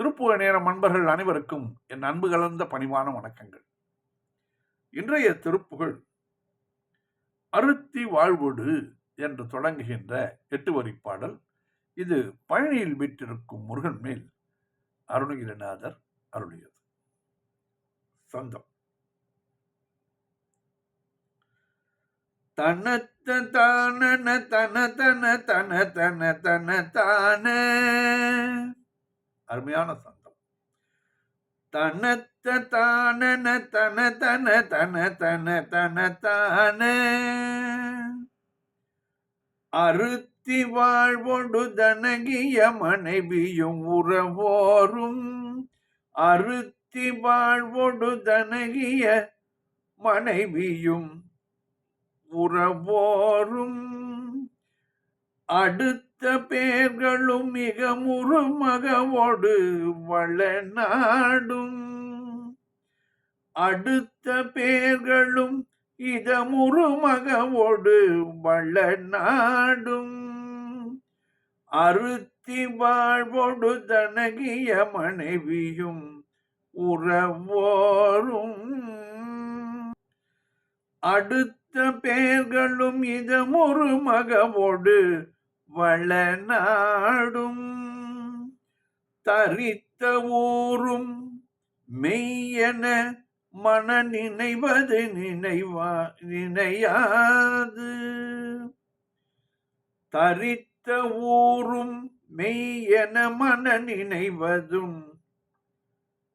திருப்புவ நேரம் அன்பர்கள் அனைவருக்கும் என் அன்பு கலந்த பணிவான வணக்கங்கள். இன்றைய திருப்புகள் அருத்தி வாழ்வோடு என்று தொடங்குகின்ற எட்டு வரி பாடல். இது பழனியில் விட்டிருக்கும் முருகன் மேல் அருணகிரிநாதர் அருளியது. சொந்தம். தனத்த தானன தன தன தன தன தன தான. அருமையான சந்தம் தனத்த தான தன தன தன தன தன தான. அறுத்தி வாழ்வொடு தனகிய மனைவியும் உறவோரும் அறுத்தி வாழ்வொடு தனகிய மனைவியும் உறவோரும். அடுத்த பேர்களும் மிக முறுமகவோடு வளநாடும். அடுத்த பேர்களும் இதமுறுமகவோடு வளநாடும். அறுத்தி வாழ்வோடு தனகிய மனைவியும் உறவோரும். அடுத்த பேர்களும் இதமொரு மகவோடு வளநாடும் தரித்த ஊரும் மெய்யென மன நினைவது நினைவா நினையாது. தரித்த ஊரும் மெய்யென மன நினைவதும்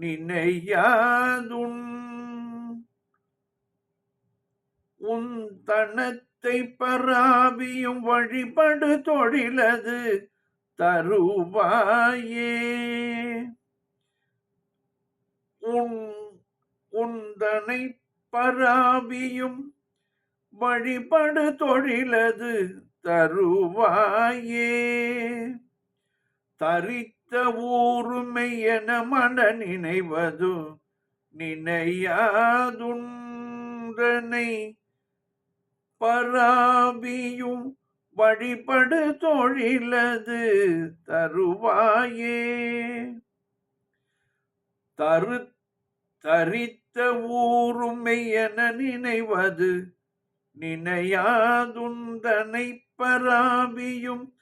நினையாதும். உன் தத்தை பராபியும் வழிபடு தொழிலது தருவாயே. உன் உந்தனை பராபியும் வழிபடு தொழிலது தருவாயே. தரித்த ஊருமை என மன நினைவது நினையாதுன்றனை பராபியும் வழிபடு தொழிலது தருவாயே. தரு தரித்த ஊருமை என நினைவது நினையாதுந்தனை பராபியும்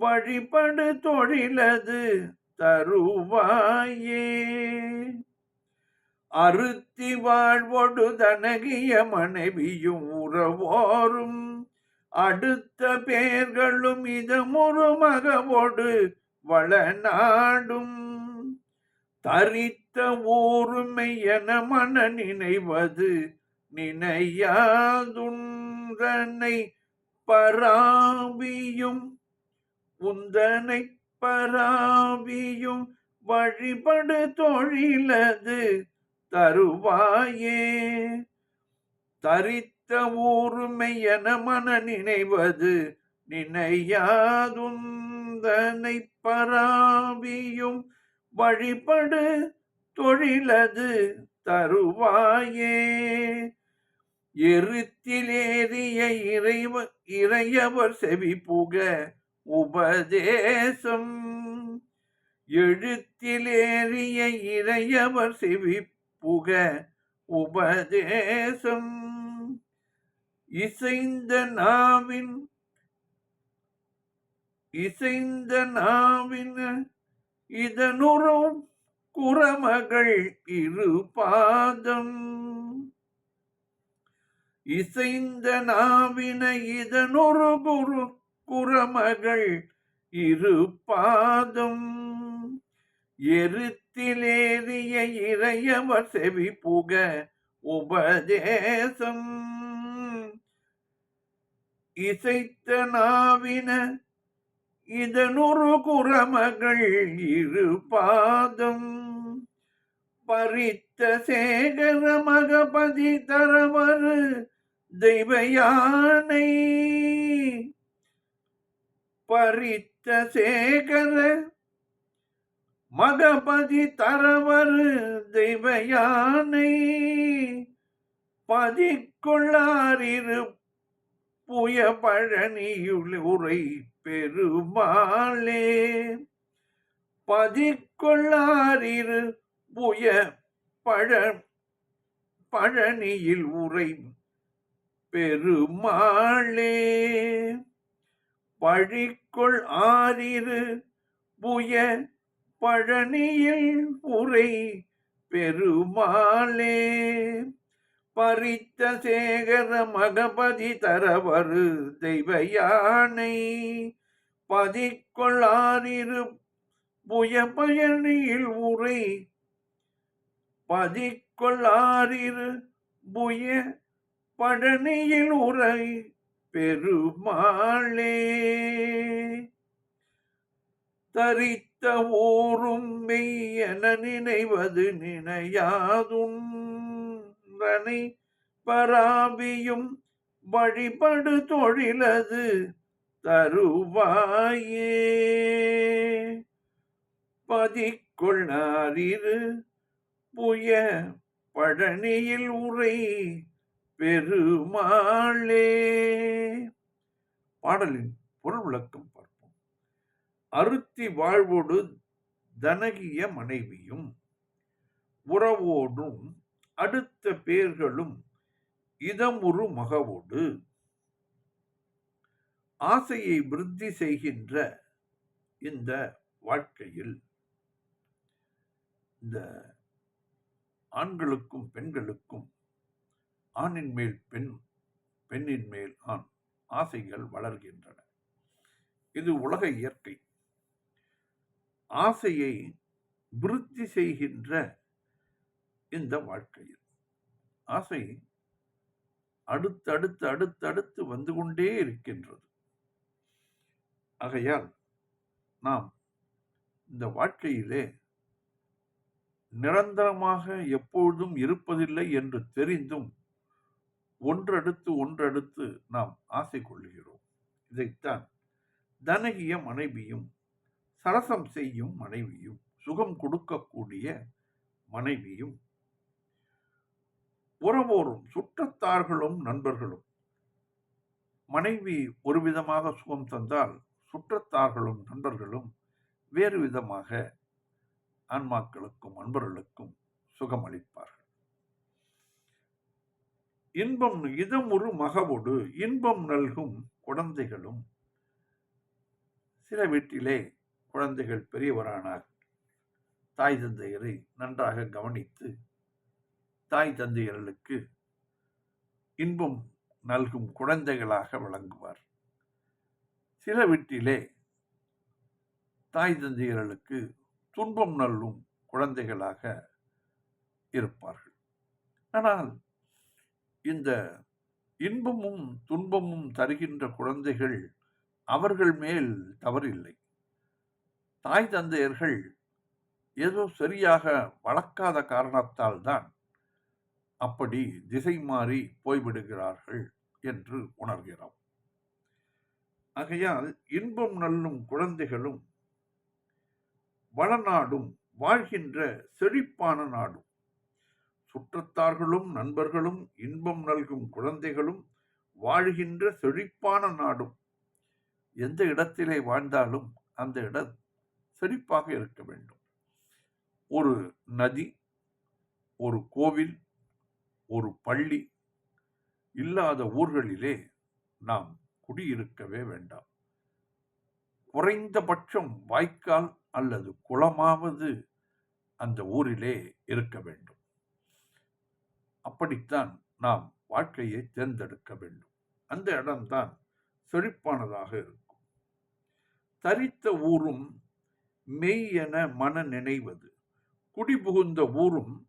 வழிபடு தொழிலது தருவாயே. அறுத்தி வாழ்வொடு தனகிய மனைவியும் உறவோரும். அடுத்த பேர்களும் இதமுறு மகவோடு வளநாடும் தரித்த ஊருமை என மன நினைவது நினையாதுன்றனை பராவியும் உந்தனை பராவியும் வழிபடு தொழிலது தருவாயே. தரித்த ஊருமை என மன நினைவது நினையாதுந்தனை பராவியும் வழிபடு தொழிலது தருவாயே. எருத்திலேறிய இறைவ இறையவர் செவி புக உபதேசம். எழுத்திலேறிய இறையவர் செவி புக உபதேசம். இசைந்த நாவின் இசைந்த நாவின் இதனுறும் குரமகள் இரு பாதம். இசைந்த நாவின இதனொரு குரு குரமகள் இரு பாதம். எருத்திலேறிய இறையவர் செவி புக உபதேசம். இசைத்த நாவின இதனொரு குரமகள் இரு பாதம். பறித்த சேகர மகபதி தரவரு தெய்வ யானை பறித்த சேகர மகபதி தரவரு தெய்வ யானை பதிக்கொள்ளாரிரு புய பழனியுள் உரை பெருமாளே. பதிக்கொள்ளாரிரு புய பழ பழனியில் உரை பெருமாளே. பழிக்கொள் ஆரிரு புய பழனியில் உரை பெருமாளே. பறித்த சேகர மகபதி தரவரு தெய்வ யானை பதிக்கொள்ளாரிரு புய பயணியில் உரை. பதிக்கொள்ளாரிரு புய பழனியில் உரை பெருமாளே. தரித்த ஓரும் மெய்யென நினைவது நினையாதுன்றனை பராபியும் வழிபடு தொழிலது தருவாயே. பதிக்கொள்ளாரிரு புய பழனியில் உரை பெருமாளே. பாடலின் பொருள் விளக்கம் அருத்தி வாழ்வோடு தனகிய மனைவியும் உறவோடும் அடுத்த பேர்களும் இதமுறு மகவோடு. ஆசையை விருத்தி செய்கின்ற இந்த வாழ்க்கையில் இந்த ஆண்களுக்கும் பெண்களுக்கும் ஆணின் மேல் பெண் பெண்ணின் மேல் ஆண் ஆசைகள் வளர்கின்றன. இது உலக இயற்கை. ஆசையை விருத்தி செய்கின்ற இந்த வாழ்க்கையில். ஆசை அடுத்தடுத்து அடுத்தடுத்து வந்து கொண்டே இருக்கின்றது. ஆகையால் நாம் இந்த வாழ்க்கையிலே நிரந்தரமாக எப்பொழுதும் இருப்பதில்லை என்று தெரிந்தும் ஒன்றடுத்து ஒன்றடுத்து நாம் ஆசை கொள்கிறோம் இதைத்தான் தனகிய மனைவியும் சரசம் செய்யும் மனைவியும் சுகம் கொடுக்கக்கூடிய மனைவியும் உறவோரும் சுற்றத்தார்களும் நண்பர்களும் மனைவி ஒரு விதமாக சுகம் தந்தால் சுற்றத்தார்களும் நண்பர்களும் வேறு விதமாக ஆன்மாக்களுக்கும் அன்பர்களுக்கும் சுகம் அளிப்பார்கள். இன்பம் இதமுறு மகவோடு இன்பம் நல்கும் குழந்தைகளும் சில வீட்டிலே குழந்தைகள் பெரியவரானார். தாய் தந்தையரை நன்றாக கவனித்து தாய் தந்தையர்களுக்கு இன்பம் நல்கும் குழந்தைகளாக விளங்குவார் சில வீட்டிலே தாய் தந்தையர்களுக்கு துன்பம் நல்கும் குழந்தைகளாக இருப்பார்கள். ஆனால் இந்த இன்பமும் துன்பமும் தருகின்ற குழந்தைகள் அவர்கள் மேல் தவறில்லை. தாய் தந்தையர்கள் ஏதோ சரியாக வளர்க்காத காரணத்தால் தான் அப்படி திசை மாறி போய்விடுகிறார்கள் என்று உணர்கிறோம். ஆகையால் இன்பம் நல்லும் குழந்தைகளும் வளநாடும் வாழ்கின்ற செழிப்பான நாடும். சுற்றத்தார்களும் நண்பர்களும் இன்பம் நல்கும் குழந்தைகளும் வாழ்கின்ற செழிப்பான நாடும். எந்த இடத்திலே வாழ்ந்தாலும் அந்த இடம் செழிப்பாக இருக்க வேண்டும். ஒரு நதி ஒரு கோவில் ஒரு பள்ளி இல்லாத ஊர்களிலே நாம் குடியிருக்கவே வேண்டாம். குறைந்தபட்சம் வாய்க்கால் அல்லது குளமாவது அந்த ஊரிலே இருக்க வேண்டும். அப்படித்தான் நாம் வாழ்க்கையை தேர்ந்தெடுக்க வேண்டும். அந்த இடம்தான் செழிப்பானதாக இருக்கும். தரித்த ஊரும் மெய் என மன நினைவது குடிபுகுந்த ஊரும்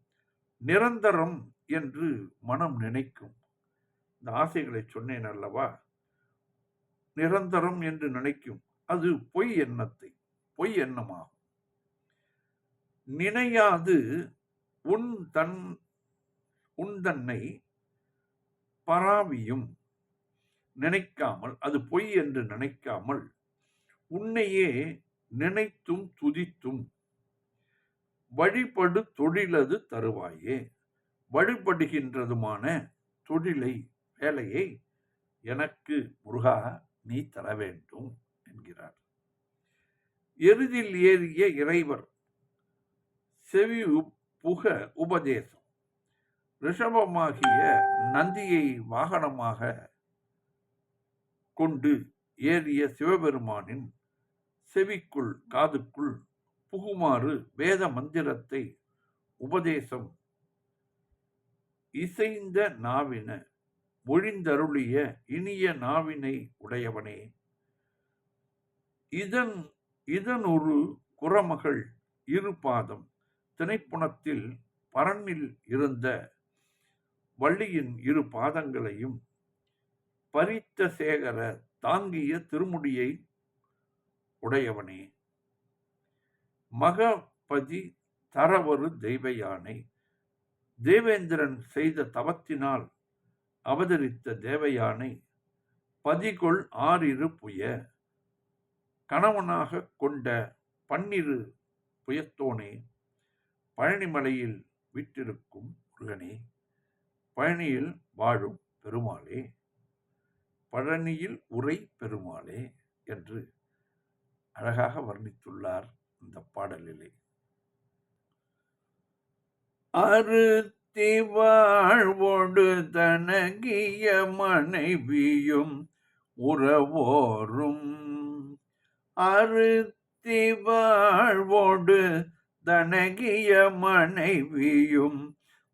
நிரந்தரம் என்று மனம் நினைக்கும். இந்த ஆசைகளை சொன்னேன் அல்லவா? நிரந்தரம் என்று நினைக்கும். அது பொய் எண்ணத்தை பொய் எண்ணமாகும். நினையாது உன் தன் உன் தன்னை பராவியும். நினைக்காமல் அது பொய் என்று நினைக்காமல் உன்னையே நினைத்தும் துதித்தும் வழிபடு தொழிலது தருவாயே. வழிபடுகின்றதுமான தொழிலை வேலையை எனக்கு முருகா நீ தர வேண்டும் என்கிறார். எருதில் ஏறிய இறைவர் செவி புக உபதேசம். ரிஷபமாகிய நந்தியை வாகனமாக கொண்டு ஏறிய சிவபெருமானின் செவிக்குள் காதுக்குள் புகுமாறு வேத மந்திரத்தை உபதேசம். இசைந்த நாவின மொழிந்தருளிய இனிய நாவினை உடையவனே. இதன் இதன் குறமகள் இரு பாதம். திணைப்புணத்தில் பரனில் இருந்த வள்ளியின் இரு பாதங்களையும் பரித்த சேகர தாங்கிய திருமுடியை உடையவனே. மகபதி தரவரு தெய்வ யானை தேவேந்திரன் செய்த தவத்தினால் அவதரித்த தேவயானை. பதிகொள் ஆறிரு புய. கணவனாக கொண்ட பன்னிரு புயத்தோனே. பழனிமலையில் விட்டிருக்கும் முருகனே. பழனியில் வாழும் பெருமாளே. பழனியில் உரை பெருமாளே என்று அழகாக வர்ணித்துள்ளார் இந்த பாடலிலே. அறுத்தி வாழ்வோடு தனகிய மனைவியும் உறவோரும் அறுத்தி வாழ்வோடு தனகிய மனைவியும்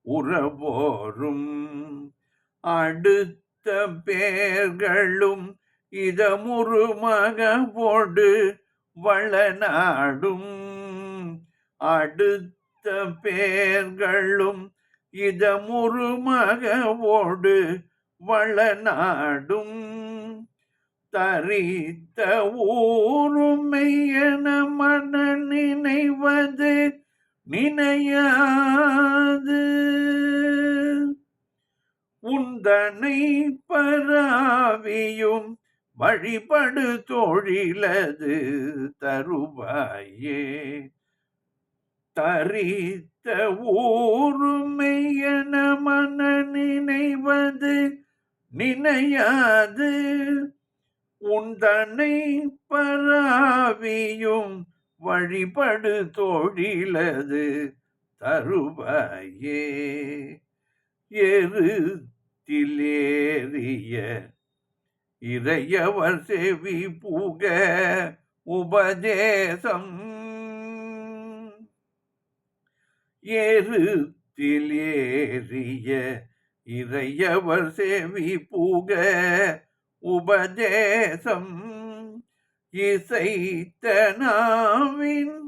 உறவோரும் அடுத்த பேர்களும் இதமுறு மகவோடு வளநாடும் அடுத்த பேர்களும் இதமுரு மகவோடு வளநாடும் தரித்த ஊருமையன மன நினைவது நினையாது. உந்தனை பராவியும் வழிபடு தொழிலது தருவாயே. தரித்த ஊருமையன மன நினைவது நினையாது. உந்தனை பராவியும் வழிபடு தொழிலது தருவாயே. எருத்திலேறிய இறையவர் செவி பூக உபதேசம். ஏறுத்தில் ஏறிய இறையவர் செவி பூக உபதேசம். இசைத்த நாவின்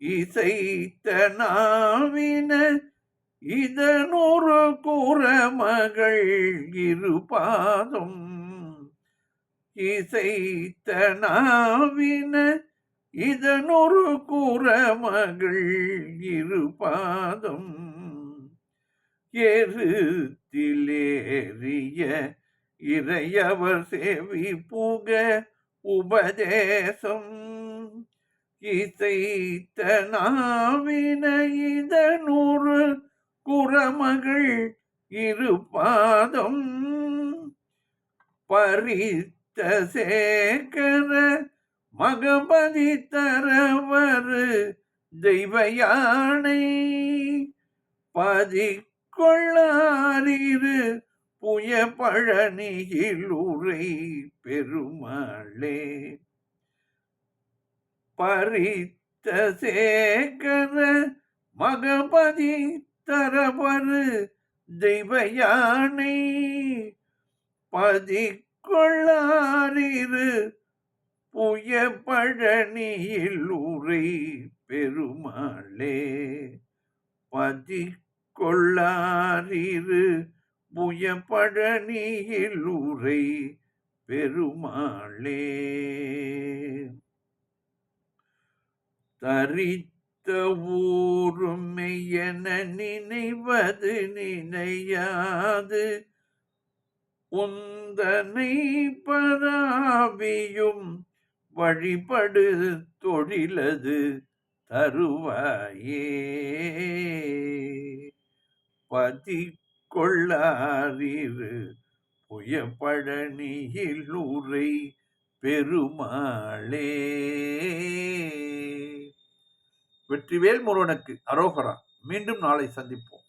இசைத்த நாவின இதனொரு குறமகள் இருபாதும். இசைத்த நாவின இதனொரு குறமகள் இருபாதம் எருத்திலேறிய இறையவர் சேவி புக உபதேசம். இசைத்த நாவின இதனொரு குறமகள் இருபாதம் பறித்த சேகர மகபதி தரவர் தெய்வ யானை பதி கொள்ளாரிரு புய பழனியில் உரை பெருமாளே. பறித்த சேகர மகபதி தரவரு தெய்வ யானை பதி கொள்ளாரிரு. புய பழனியில் உரை பெருமாளே. பதி கொள்ளாரிரு புய பழனியில் உரை பெருமாளே. தரித்த ஊரும் மெய்யென நினைவது நினையாது. உந்தனை பராவியும் வழிபடு தொழிலது தருவாயே. பதி கொள்ளாரிரு புயப்பழனியில் உரை பெருமாளே. வெற்றிவேல் முருகனுக்கு அரோகரா மீண்டும் நாளை சந்திப்போம்.